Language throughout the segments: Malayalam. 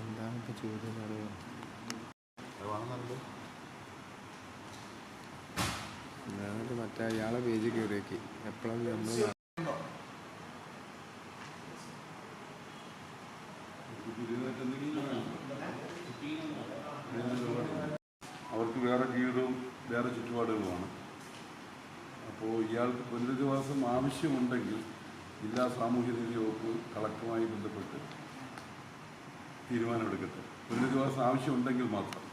എന്താണ് ഇപ്പോൾ ചോദ്യം അറിയോ? ഞാനത് മറ്റേ അയാളെ പേജ് കയറിയേക്ക്. എപ്പോഴും നമ്മൾ അവർക്ക് വേറെ ജീവിതവും വേറെ ചുറ്റുപാടുകളുമാണ്. അപ്പോൾ ഇയാൾക്ക് പുനരധിവാസം ആവശ്യമുണ്ടെങ്കിൽ ജില്ലാ സാമൂഹ്യനീതി വകുപ്പ് കളക്ടറുമായി ബന്ധപ്പെട്ട് തീരുമാനമെടുക്കട്ടെ. ദിവസം ആവശ്യമുണ്ടെങ്കിൽ മാത്രം.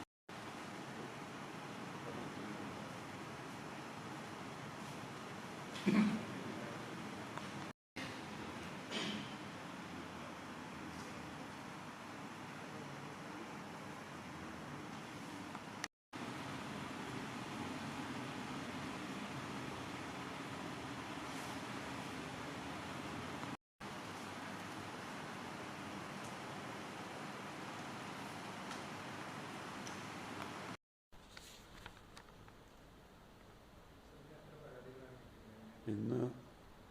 ഇന്ന്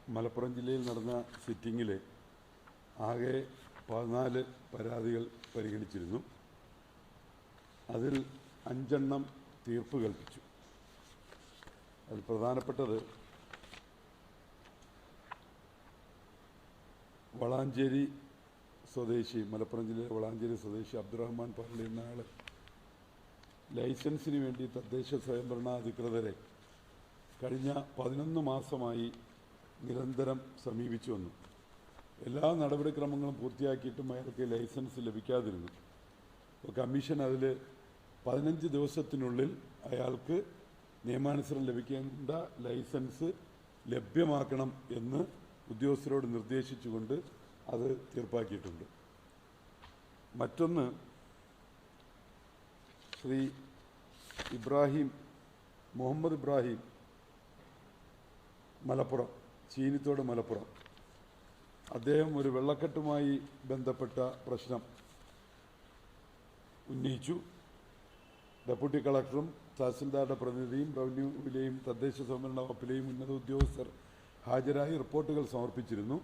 മലപ്പുറം ജില്ലയിൽ നടന്ന സിറ്റിങ്ങിൽ ആകെ പതിനാല് പരാതികൾ പരിഗണിച്ചിരുന്നു. അതിൽ അഞ്ചെണ്ണം തീർപ്പ് കൽപ്പിച്ചു. അതിൽ പ്രധാനപ്പെട്ടത് വളാഞ്ചേരി സ്വദേശി മലപ്പുറം ജില്ലയിലെ വളാഞ്ചേരി സ്വദേശി അബ്ദുറഹ്മാൻ പള്ളി എന്നയാൾ ലൈസൻസിന് വേണ്ടി തദ്ദേശ സ്വയംഭരണ അധികൃതരെ കഴിഞ്ഞ പതിനൊന്ന് മാസമായി നിരന്തരം സമീപിച്ചു വന്നു. എല്ലാ നടപടിക്രമങ്ങളും പൂർത്തിയാക്കിയിട്ടും അയാൾക്ക് ലൈസൻസ് ലഭിക്കാതിരുന്നു. അപ്പോൾ കമ്മീഷൻ അതിൽ പതിനഞ്ച് ദിവസത്തിനുള്ളിൽ അയാൾക്ക് നിയമാനുസരണം ലഭിക്കേണ്ട ലൈസൻസ് ലഭ്യമാക്കണം എന്ന് ഉദ്യോഗസ്ഥരോട് നിർദ്ദേശിച്ചുകൊണ്ട് അത് തീർപ്പാക്കിയിട്ടുണ്ട്. മറ്റൊന്ന് ശ്രീ ഇബ്രാഹിം മുഹമ്മദ് ഇബ്രാഹിം മലപ്പുറം ചീനിത്തോട് മലപ്പുറം. അദ്ദേഹം ഒരു വെള്ളക്കെട്ടുമായി ബന്ധപ്പെട്ട പ്രശ്നം ഉന്നയിച്ചു. ഡെപ്യൂട്ടി കളക്ടറും തഹസിൽദാരുടെ പ്രതിനിധിയും റവന്യൂവിലെയും തദ്ദേശ സ്വയംഭരണ വകുപ്പിലെയും ഉന്നത ഉദ്യോഗസ്ഥർ ഹാജരായി റിപ്പോർട്ടുകൾ സമർപ്പിച്ചിരുന്നു.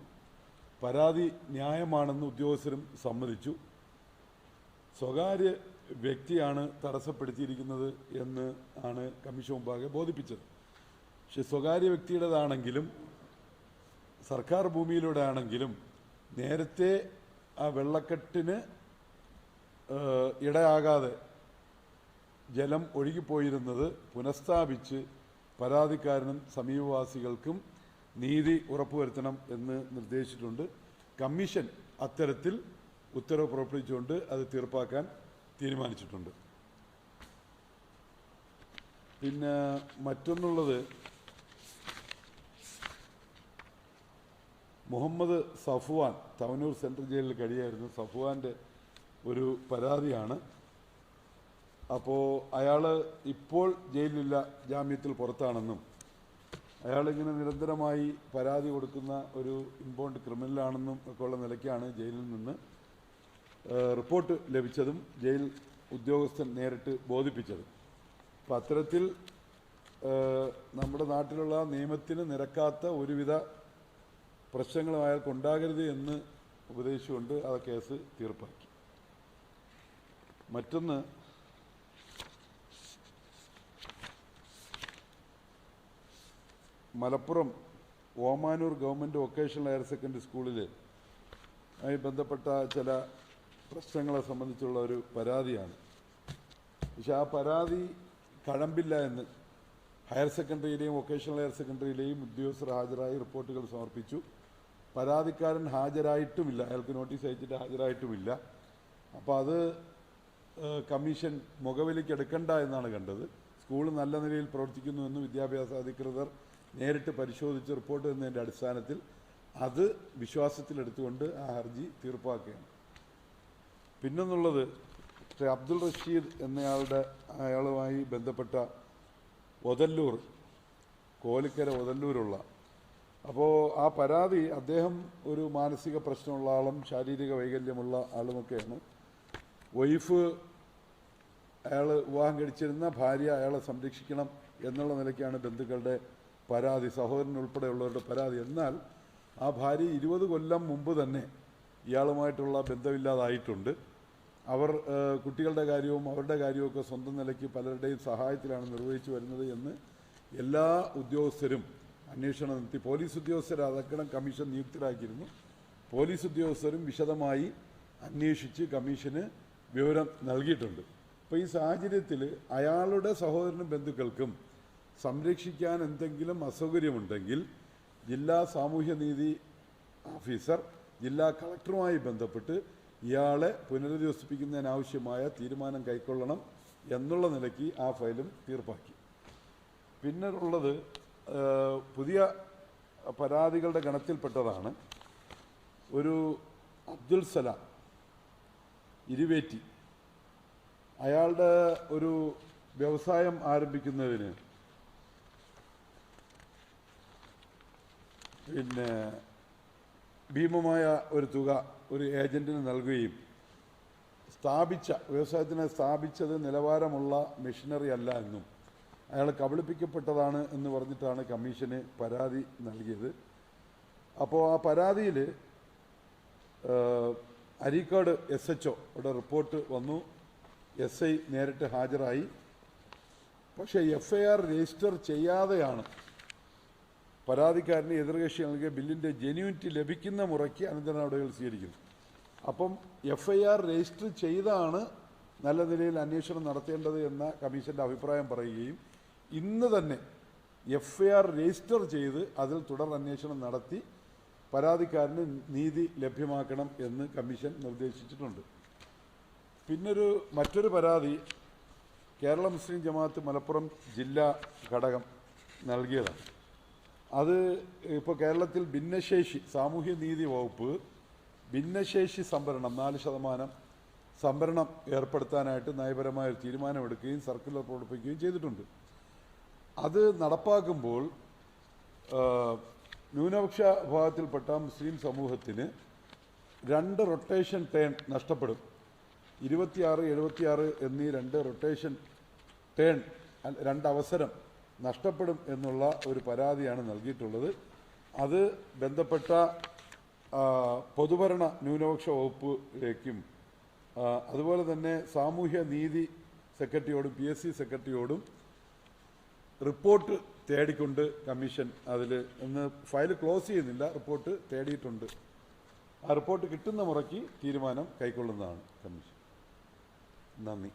പരാതി ന്യായമാണെന്ന് ഉദ്യോഗസ്ഥരും സമ്മതിച്ചു. സ്വകാര്യ വ്യക്തിയാണ് തടസ്സപ്പെടുത്തിയിരിക്കുന്നത് എന്ന് ആണ് കമ്മീഷൻ മുമ്പാകെ ബോധിപ്പിച്ചത്. പക്ഷെ സ്വകാര്യ വ്യക്തിയുടേതാണെങ്കിലും സർക്കാർ ഭൂമിയിലൂടെ ആണെങ്കിലും നേരത്തെ ആ വെള്ളക്കെട്ടിന് ഇടയാകാതെ ജലം ഒഴുകിപ്പോയിരുന്നത് പുനഃസ്ഥാപിച്ച് പരാതിക്കാരനും സമീപവാസികൾക്കും നീതി ഉറപ്പുവരുത്തണം എന്ന് നിർദ്ദേശിച്ചിട്ടുണ്ട്. കമ്മീഷൻ അത്തരത്തിൽ ഉത്തരവ് പുറപ്പെടുവിച്ചുകൊണ്ട് അത് തീർപ്പാക്കാൻ തീരുമാനിച്ചിട്ടുണ്ട്. പിന്നെ മറ്റൊന്നുള്ളത് മുഹമ്മദ് സഫുവാൻ തവനൂർ സെൻട്രൽ ജയിലിൽ കഴിയായിരുന്നു. സഫുവാന്റെ ഒരു പരാതിയാണ്. അപ്പോൾ അയാൾ ഇപ്പോൾ ജയിലില്ല ജാമ്യത്തിൽ പുറത്താണെന്നും. അയാളിങ്ങനെ നിരന്തരമായി പരാതി കൊടുക്കുന്ന ഒരു ഇമ്പോണ്ട് ക്രിമിനലാണെന്നും ഒക്കെ ഉള്ള നിലയ്ക്കാണ് ജയിലിൽ നിന്ന് റിപ്പോർട്ട് ലഭിച്ചതും ജയിൽ ഉദ്യോഗസ്ഥൻ നേരിട്ട് ബോധിപ്പിച്ചതും. അപ്പം അത്തരത്തിൽ നമ്മുടെ നാട്ടിലുള്ള നിയമത്തിന് നിരക്കാത്ത ഒരുവിധ പ്രശ്നങ്ങളും അയാൾക്ക് ഉണ്ടാകരുത് എന്ന് ഉപദേശിച്ചുകൊണ്ട് ആ കേസ് തീർപ്പാക്കി. മറ്റൊന്ന് Malappuram Omanoor government vocational higher secondary സ്കൂളിൽ ആയി ബന്ധപ്പെട്ട ചില പ്രശ്നങ്ങളെ സംബന്ധിച്ചുള്ള ഒരു പരാതിയാണ്. പക്ഷെ ആ പരാതി കഴമ്പില്ല എന്ന് ഹയർ സെക്കൻഡറിയിലെയും വൊക്കേഷണൽ ഹയർ സെക്കൻഡറിയിലെയും ഉദ്യോഗസ്ഥർ ഹാജരായി റിപ്പോർട്ടുകൾ സമർപ്പിച്ചു. പരാതിക്കാരൻ ഹാജരായിട്ടുമില്ല. അയാൾക്ക് നോട്ടീസ് അയച്ചിട്ട് ഹാജരായിട്ടുമില്ല. അപ്പോൾ അത് കമ്മീഷൻ മുഖവിലേക്ക് എടുക്കണ്ട എന്നാണ് കണ്ടത്. സ്കൂൾ നല്ല നിലയിൽ പ്രവർത്തിക്കുന്നുവെന്ന് വിദ്യാഭ്യാസ അധികൃതർ നേരിട്ട് പരിശോധിച്ച് റിപ്പോർട്ട് തന്നതിന്റെ അടിസ്ഥാനത്തിൽ അത് വിശ്വാസത്തിലെടുത്തുകൊണ്ട് ആ ഹർജി തീർപ്പാക്കുകയാണ്. പിന്നെന്നുള്ളത് ശ്രീ അബ്ദുൾ റഷീദ് എന്നയാളുടെ അയാളുമായി ബന്ധപ്പെട്ട ഒതല്ലൂർ കോലിക്കര ഒതല്ലൂരുള്ള അപ്പോൾ ആ പരാതി അദ്ദേഹം ഒരു മാനസിക പ്രശ്നമുള്ള ആളും ശാരീരിക വൈകല്യമുള്ള ആളുമൊക്കെയാണ്. വൈഫ് അയാൾ വിവാഹം കഴിച്ചിരുന്ന ഭാര്യ അയാളെ സംരക്ഷിക്കണം എന്നുള്ള നിലയ്ക്കാണ് ബന്ധുക്കളുടെ പരാതി സഹോദരൻ ഉൾപ്പെടെയുള്ളവരുടെ പരാതി. എന്നാൽ ആ ഭാര്യ ഇരുപത് കൊല്ലം മുമ്പ് തന്നെ ഇയാളുമായിട്ടുള്ള ബന്ധമില്ലാതായിട്ടുണ്ട്. അവർ കുട്ടികളുടെ കാര്യവും അവരുടെ കാര്യവുമൊക്കെ സ്വന്തം നിലയ്ക്ക് പലരുടെയും സഹായത്തിലാണ് നിർവഹിച്ചു വരുന്നത് എന്ന് എല്ലാ ഉദ്യോഗസ്ഥരും അന്വേഷണം നടത്തി. പോലീസ് ഉദ്യോഗസ്ഥരെ അതക്കണം കമ്മീഷൻ നിയുക്തരാക്കിയിരുന്നു. പോലീസ് ഉദ്യോഗസ്ഥരും വിശദമായി അന്വേഷിച്ച് കമ്മീഷന് വിവരം നൽകിയിട്ടുണ്ട്. അപ്പോൾ ഈ സാഹചര്യത്തിൽ അയാളുടെ സഹോദരനും ബന്ധുക്കൾക്കും സംരക്ഷിക്കാൻ എന്തെങ്കിലും അസൗകര്യമുണ്ടെങ്കിൽ ജില്ലാ സാമൂഹ്യനീതി ഓഫീസർ ജില്ലാ കളക്ടറുമായി ബന്ധപ്പെട്ട് ഇയാളെ പുനരധിവസിപ്പിക്കുന്നതിനാവശ്യമായ തീരുമാനം കൈക്കൊള്ളണം എന്നുള്ള നിലയ്ക്ക് ആ ഫയലും തീർപ്പാക്കി. പിന്നെ ഉള്ളത് ഏഹ്, പുതിയ പരാതികളുടെ ഗണത്തിൽപ്പെട്ടതാണ്. ഒരു അബ്ദുൽ സലാം ഇരുവേറ്റി. അയാളുടെ ഒരു വ്യവസായം ആരംഭിക്കുന്നതിന് പിന്നെ ഭീമമായ ഒരു തുക ഒരു ഏജന്റിന് നൽകുകയും സ്ഥാപിച്ച വ്യവസായത്തിനെ സ്ഥാപിച്ചത് നിലവാരമുള്ള മെഷീനറി അല്ല എന്നും അയാൾ കബളിപ്പിക്കപ്പെട്ടതാണ് എന്ന് പറഞ്ഞിട്ടാണ് കമ്മീഷന് പരാതി നൽകിയത്. അപ്പോൾ ആ പരാതിയിൽ അരീക്കാട് എസ് എച്ച് ഒയുടെ റിപ്പോർട്ട് വന്നു. എസ് ഐ നേരിട്ട് ഹാജരായി. പക്ഷേ എഫ് ഐ ആർ രജിസ്റ്റർ ചെയ്യാതെയാണ് പരാതിക്കാരന് എതിർകക്ഷി നൽകിയ ബില്ലിന്റെ ജെന്യൂനിറ്റി ലഭിക്കുന്ന മുറയ്ക്ക് അനന്തര നടപടികൾ സ്വീകരിക്കുന്നു. അപ്പം എഫ് ഐ ആർ രജിസ്റ്റർ ചെയ്താണ് നല്ല നിലയിൽ അന്വേഷണം നടത്തേണ്ടത് എന്ന കമ്മീഷന്റെ അഭിപ്രായം പറയുകയും ഇന്ന് തന്നെ എഫ് ഐ ആർ രജിസ്റ്റർ ചെയ്ത് അതിൽ തുടർ അന്വേഷണം നടത്തി പരാതിക്കാരന് നീതി ലഭ്യമാക്കണം എന്ന് കമ്മീഷൻ നിർദ്ദേശിച്ചിട്ടുണ്ട്. പിന്നൊരു മറ്റൊരു പരാതി കേരള മുസ്ലിം ജമാഅത്ത് മലപ്പുറം ജില്ലാ ഘടകം നൽകിയതാണ്. അത് ഇപ്പോൾ കേരളത്തിൽ ഭിന്നശേഷി സാമൂഹ്യ നീതി വകുപ്പ് ഭിന്നശേഷി സംവരണം നാല് ശതമാനം സംവരണം ഏർപ്പെടുത്താനായിട്ട് നയപരമായ ഒരു തീരുമാനമെടുക്കുകയും സർക്കുലർ പുറപ്പെടുവിക്കുകയും ചെയ്തിട്ടുണ്ട്. അത് നടപ്പാക്കുമ്പോൾ ന്യൂനപക്ഷ വിഭാഗത്തിൽപ്പെട്ട മുസ്ലിം സമൂഹത്തിന് രണ്ട് റൊട്ടേഷൻ ടേൺ നഷ്ടപ്പെടും. ഇരുപത്തിയാറ് എഴുപത്തിയാറ് എന്നീ രണ്ട് റൊട്ടേഷൻ ടേൺ രണ്ടവസരം നഷ്ടപ്പെടും എന്നുള്ള ഒരു പരാതിയാണ് നൽകിയിട്ടുള്ളത്. അത് ബന്ധപ്പെട്ട പൊതുഭരണ ന്യൂനപക്ഷ വകുപ്പിലേക്കും അതുപോലെ തന്നെ സാമൂഹ്യ നീതി സെക്രട്ടറിയോടും പി എസ് സി സെക്രട്ടറിയോടും റിപ്പോർട്ട് തേടിക്കൊണ്ട് കമ്മീഷൻ അതിൽ ഇന്ന് ഫയൽ ക്ലോസ് ചെയ്യുന്നില്ല റിപ്പോർട്ട് തേടിയിട്ടുണ്ട്. ആ റിപ്പോർട്ട് കിട്ടുന്ന മുറയ്ക്ക് തീരുമാനം കൈക്കൊള്ളുന്നതാണ് കമ്മീഷൻ. നന്ദി.